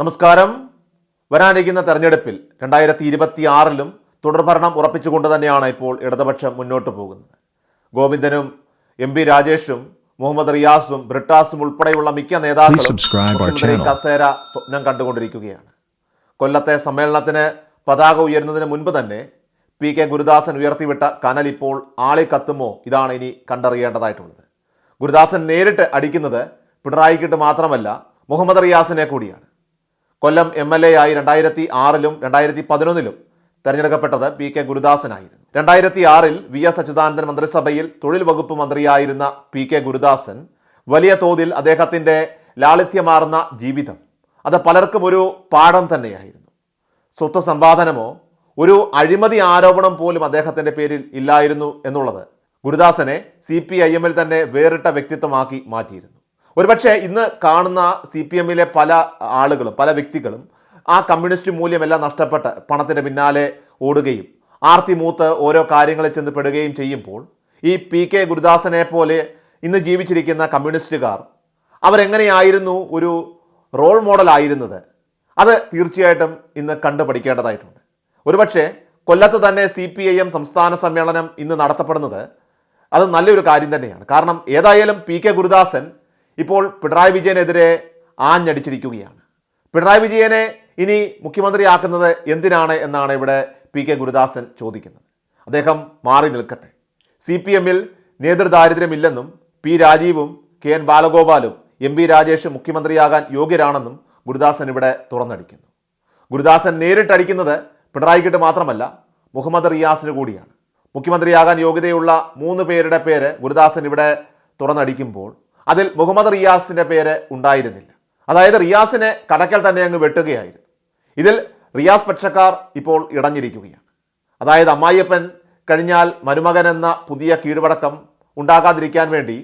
നമസ്കാരം. വരാനിരിക്കുന്ന തെരഞ്ഞെടുപ്പിൽ രണ്ടായിരത്തി ഇരുപത്തി ആറിലും തുടർഭരണം ഉറപ്പിച്ചുകൊണ്ട് തന്നെയാണ് ഇപ്പോൾ ഇടതുപക്ഷം മുന്നോട്ട് പോകുന്നത്. ഗോവിന്ദനും എം പി രാജേഷും മുഹമ്മദ് റിയാസും ബ്രിട്ടാസും ഉൾപ്പെടെയുള്ള മിക്ക നേതാക്കളും. കസേര സ്വപ്നം കണ്ടുകൊണ്ടിരിക്കുകയാണ്. കൊല്ലത്തെ സമ്മേളനത്തിന് പതാക ഉയരുന്നതിന് മുൻപ് തന്നെ പി കെ ഗുരുദാസൻ ഉയർത്തിവിട്ട കനൽ ഇപ്പോൾ ആളെ കത്തുമോ ഇതാണ് ഇനി കണ്ടറിയേണ്ടതായിട്ടുള്ളത്. ഗുരുദാസൻ നേരിട്ട് അടിക്കുന്നത് പിണറായിക്കിട്ട് മാത്രമല്ല മുഹമ്മദ് റിയാസിനെ കൂടിയാണ്. കൊല്ലം എം എൽ എ ആയി രണ്ടായിരത്തി ആറിലും രണ്ടായിരത്തി പതിനൊന്നിലും തെരഞ്ഞെടുക്കപ്പെട്ടത് പി കെ ഗുരുദാസനായിരുന്നു. രണ്ടായിരത്തി ആറിൽ വി എസ് അച്യുതാനന്ദൻ മന്ത്രിസഭയിൽ തൊഴിൽ വകുപ്പ് മന്ത്രിയായിരുന്ന പി കെ ഗുരുദാസൻ വലിയ തോതിൽ അദ്ദേഹത്തിന്റെ ലാളിത്യമാർന്ന ജീവിതം. അത് പലർക്കും ഒരു പാഠം തന്നെയായിരുന്നു. സ്വത്ത് സമ്പാദനമോ ഒരു അഴിമതി ആരോപണം പോലും അദ്ദേഹത്തിന്റെ പേരിൽ ഇല്ലായിരുന്നു എന്നുള്ളത് ഗുരുദാസനെ സി പി ഐ എമ്മിൽ തന്നെ വേറിട്ട വ്യക്തിത്വമാക്കി മാറ്റിയിരുന്നു. ഒരുപക്ഷെ ഇന്ന് കാണുന്ന സി പി എമ്മിലെ പല ആളുകളും പല വ്യക്തികളും ആ കമ്മ്യൂണിസ്റ്റ് മൂല്യമെല്ലാം നഷ്ടപ്പെട്ട് പണത്തിന്റെ പിന്നാലെ ഓടുകയും ആർത്തി മൂത്ത് ഓരോ കാര്യങ്ങളിൽ ചെന്ന് പെടുകയും ചെയ്യുമ്പോൾ ഈ പി കെ ഗുരുദാസനെ പോലെ ഇന്ന് ജീവിച്ചിരിക്കുന്ന കമ്മ്യൂണിസ്റ്റുകാർ അവരെങ്ങനെയായിരുന്നു ഒരു റോൾ മോഡൽ ആയിരുന്നത്? അത് തീർച്ചയായിട്ടും ഇന്ന് കണ്ടുപഠിക്കേണ്ടതായിട്ടുണ്ട്. ഒരുപക്ഷെ കൊല്ലത്ത് തന്നെ സി പി ഐ എം സംസ്ഥാന സമ്മേളനം ഇന്ന് നടത്തപ്പെടുന്നത് അത് നല്ലൊരു കാര്യം തന്നെയാണ്. കാരണം ഏതായാലും പി കെ ഗുരുദാസൻ ഇപ്പോൾ പിണറായി വിജയനെതിരെ ആഞ്ഞടിച്ചിരിക്കുകയാണ്. പിണറായി വിജയനെ ഇനി മുഖ്യമന്ത്രിയാക്കുന്നത് എന്തിനാണ് എന്നാണ് ഇവിടെ പി കെ ഗുരുദാസൻ ചോദിക്കുന്നത്. അദ്ദേഹം മാറി നിൽക്കട്ടെ. സി പി എമ്മിൽ നേതൃദാരിദ്ര്യമില്ലെന്നും പി രാജീവും കെ എൻ ബാലഗോപാലും എം പി രാജേഷും മുഖ്യമന്ത്രിയാകാൻ യോഗ്യരാണെന്നും ഗുരുദാസൻ ഇവിടെ തുറന്നടിക്കുന്നു. ഗുരുദാസൻ നേരിട്ടടിക്കുന്നത് പിണറായിക്കിട്ട് മാത്രമല്ല മുഹമ്മദ് റിയാസിന് കൂടിയാണ്. മുഖ്യമന്ത്രിയാകാൻ യോഗ്യതയുള്ള മൂന്ന് പേരുടെ പേര് ഗുരുദാസൻ ഇവിടെ തുറന്നടിക്കുമ്പോൾ അതിൽ മുഹമ്മദ് റിയാസിന്റെ പേര് ഉണ്ടായിരുന്നില്ല. അതായത് റിയാസിനെ കടക്കൽ തന്നെ അങ്ങ് വെട്ടുകയായിരുന്നു. ഇതിൽ റിയാസ് പക്ഷക്കാർ ഇപ്പോൾ ഇടഞ്ഞിരിക്കുകയാണ്. അതായത് അമ്മായിയപ്പൻ കഴിഞ്ഞാൽ മരുമകൻ എന്ന പുതിയ കീഴ്വടക്കം ഉണ്ടാകാതിരിക്കാൻ വേണ്ടി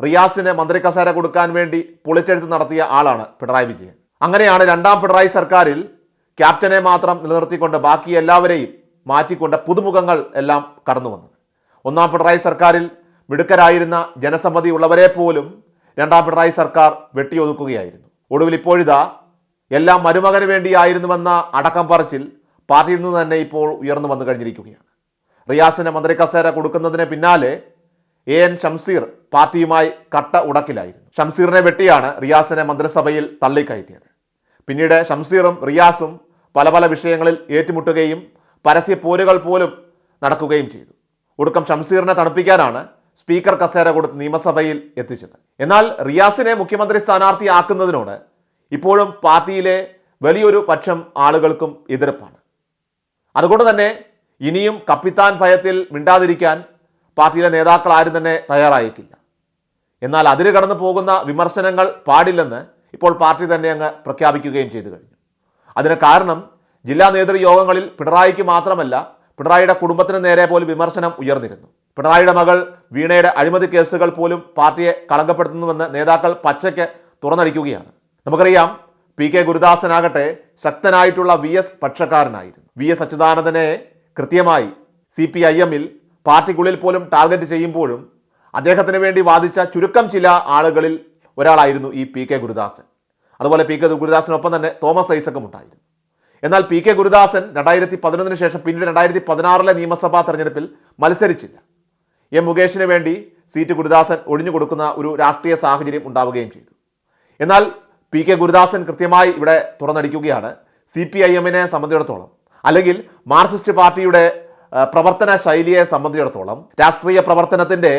റിയാസിന് മന്ത്രി കസേര കൊടുക്കാൻ വേണ്ടി പൊളിച്ചെഴുത്ത് നടത്തിയ ആളാണ് പിണറായി വിജയൻ. അങ്ങനെയാണ് രണ്ടാം പിണറായി സർക്കാരിൽ ക്യാപ്റ്റനെ മാത്രം നിലനിർത്തിക്കൊണ്ട് ബാക്കി എല്ലാവരെയും മാറ്റിക്കൊണ്ട് പുതുമുഖങ്ങൾ എല്ലാം കടന്നു വന്നത് ഒന്നാം പിണറായി സർക്കാരിൽ മിടുക്കരായിരുന്ന ജനസമ്മതി ഉള്ളവരെ പോലും രണ്ടാം പിണറായി സർക്കാർ വെട്ടിയൊതുക്കുകയായിരുന്നു. ഒടുവിൽ ഇപ്പോഴിതാ എല്ലാം മരുമകന് വേണ്ടിയായിരുന്നുവെന്ന അടക്കം പറച്ചിൽ പാർട്ടിയിൽ നിന്ന് തന്നെ ഇപ്പോൾ ഉയർന്നു വന്നു കഴിഞ്ഞിരിക്കുകയാണ്. റിയാസിന് മന്ത്രി കസേര കൊടുക്കുന്നതിന് പിന്നാലെ എ എൻ ഷംസീർ പാർട്ടിയുമായി കട്ട ഉടക്കിലായിരുന്നു. ഷംസീറിനെ വെട്ടിയാണ് റിയാസിനെ മന്ത്രിസഭയിൽ തള്ളിക്കയറ്റിയത്. പിന്നീട് ഷംസീറും റിയാസും പല പല വിഷയങ്ങളിൽ ഏറ്റുമുട്ടുകയും പരസ്യ പോരുകൾ പോലും നടക്കുകയും ചെയ്തു. ഒടുക്കം ഷംസീറിനെ തണുപ്പിക്കാനാണ് സ്പീക്കർ കസേര കൊടുത്ത് നിയമസഭയിൽ എത്തിച്ചത്. എന്നാൽ റിയാസിനെ മുഖ്യമന്ത്രി സ്ഥാനാർത്ഥിയാക്കുന്നതിനോട് ഇപ്പോഴും പാർട്ടിയിലെ വലിയൊരു പക്ഷം ആളുകൾക്കും എതിർപ്പാണ്. അതുകൊണ്ട് തന്നെ ഇനിയും കപ്പിത്താൻ ഭയത്തിൽ മിണ്ടാതിരിക്കാൻ പാർട്ടിയിലെ നേതാക്കൾ ആരും തന്നെ തയ്യാറായേക്കില്ല. എന്നാൽ അതിര് കടന്നു പോകുന്ന വിമർശനങ്ങൾ പാടില്ലെന്ന് ഇപ്പോൾ പാർട്ടി തന്നെ അങ്ങ് പ്രഖ്യാപിക്കുകയും ചെയ്തു കഴിഞ്ഞു. അതിന് കാരണം ജില്ലാ നേതൃയോഗങ്ങളിൽ പിണറായിക്ക് മാത്രമല്ല പിണറായിയുടെ കുടുംബത്തിന് നേരെ പോലും വിമർശനം ഉയർന്നിരുന്നു. പിണറായിയുടെ മകൾ വീണയുടെ അഴിമതി കേസുകൾ പോലും പാർട്ടിയെ കളങ്കപ്പെടുത്തുന്നുവെന്ന് നേതാക്കൾ പച്ചയ്ക്ക് തുറന്നടിക്കുകയാണ്. നമുക്കറിയാം പി കെ ഗുരുദാസനാകട്ടെ ശക്തനായിട്ടുള്ള വി എസ് പക്ഷക്കാരനായിരുന്നു. വി എസ് അച്യുതാനന്ദനെ കൃത്യമായി സി പി ഐ എമ്മിൽ പാർട്ടിക്കുള്ളിൽ പോലും ടാർഗറ്റ് ചെയ്യുമ്പോഴും അദ്ദേഹത്തിന് വേണ്ടി വാദിച്ച ചുരുക്കം ചില ആളുകളിൽ ഒരാളായിരുന്നു ഈ പി കെ ഗുരുദാസൻ. അതുപോലെ പി കെ ഗുരുദാസനൊപ്പം തന്നെ തോമസ് ഐസക്കും ഉണ്ടായിരുന്നു. എന്നാൽ പി കെ ഗുരുദാസൻ രണ്ടായിരത്തി പതിനൊന്നിന് ശേഷം പിന്നീട് രണ്ടായിരത്തി പതിനാറിലെ നിയമസഭാ തെരഞ്ഞെടുപ്പിൽ മത്സരിച്ചില്ല. എം മുകേഷിന് വേണ്ടി സീറ്റ് ഗുരുദാസൻ ഒഴിഞ്ഞു കൊടുക്കുന്ന ഒരു രാഷ്ട്രീയ സാഹചര്യം ഉണ്ടാവുകയും ചെയ്തു. എന്നാൽ പി കെ ഗുരുദാസൻ കൃത്യമായി ഇവിടെ തുറന്നടിക്കുകയാണ്. സി പി ഐ എമ്മിനെ സംബന്ധിച്ചിടത്തോളം അല്ലെങ്കിൽ മാർക്സിസ്റ്റ് പാർട്ടിയുടെ പ്രവർത്തന ശൈലിയെ സംബന്ധിച്ചിടത്തോളം രാഷ്ട്രീയ പ്രവർത്തനത്തിന്റെ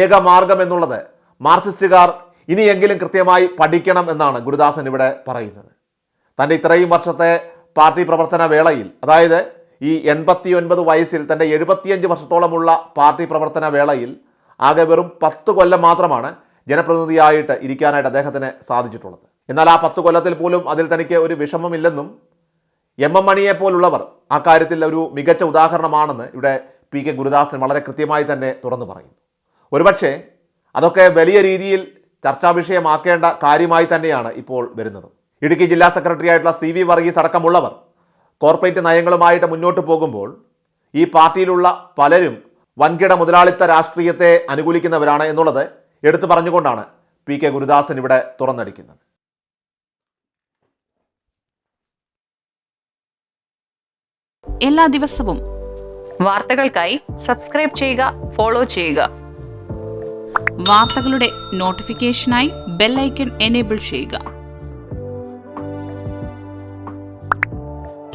ഏക മാർഗം എന്നുള്ളത് മാർക്സിസ്റ്റുകാർ ഇനിയെങ്കിലും കൃത്യമായി പഠിക്കണം എന്നാണ് ഗുരുദാസൻ ഇവിടെ പറയുന്നത്. തന്റെ ഇത്രയും വർഷത്തെ പാർട്ടി പ്രവർത്തന വേളയിൽ അതായത് ഈ എൺപത്തി ഒൻപത് വയസ്സിൽ തന്റെ എഴുപത്തിയഞ്ച് വർഷത്തോളമുള്ള പാർട്ടി പ്രവർത്തന വേളയിൽ ആകെ വെറും പത്ത് കൊല്ലം മാത്രമാണ് ജനപ്രതിനിധിയായിട്ട് ഇരിക്കാനായിട്ട് അദ്ദേഹത്തിന് സാധിച്ചിട്ടുള്ളത്. എന്നാൽ ആ പത്ത് കൊല്ലത്തിൽ പോലും അതിൽ തനിക്ക് ഒരു വിഷമമില്ലെന്നും എം എം മണിയെ പോലുള്ളവർ ആ കാര്യത്തിൽ ഒരു മികച്ച ഉദാഹരണമാണെന്ന് ഇവിടെ പി കെ ഗുരുദാസൻ വളരെ കൃത്യമായി തന്നെ തുറന്നു പറയുന്നു. ഒരുപക്ഷെ അതൊക്കെ വലിയ രീതിയിൽ ചർച്ചാ വിഷയമാക്കേണ്ട കാര്യമായി തന്നെയാണ് ഇപ്പോൾ വരുന്നത്. ഇടുക്കി ജില്ലാ സെക്രട്ടറി ആയിട്ടുള്ള സി വി വർഗീസ് അടക്കമുള്ളവർ കോർപ്പറേറ്റ് നയങ്ങളുമായിട്ട് മുന്നോട്ട് പോകുമ്പോൾ ഈ പാർട്ടിയിലുള്ള പലരും വൻകിട മുതലാളിത്ത രാഷ്ട്രീയത്തെ അനുകൂലിക്കുന്നവരാണ് എന്നുള്ളത് എടുത്തു പറഞ്ഞുകൊണ്ടാണ് പി കെ ഗുരുദാസൻ ഇവിടെ തുറന്നടിക്കുന്നത്. എല്ലാ ദിവസവും വാർത്തകൾക്കായി സബ്സ്ക്രൈബ് ചെയ്യുക ഫോളോ ചെയ്യുക. വാർത്തകളുടെ നോട്ടിഫിക്കേഷനായി ബെല്ലൈക്കൺ എനേബിൾ ചെയ്യുക.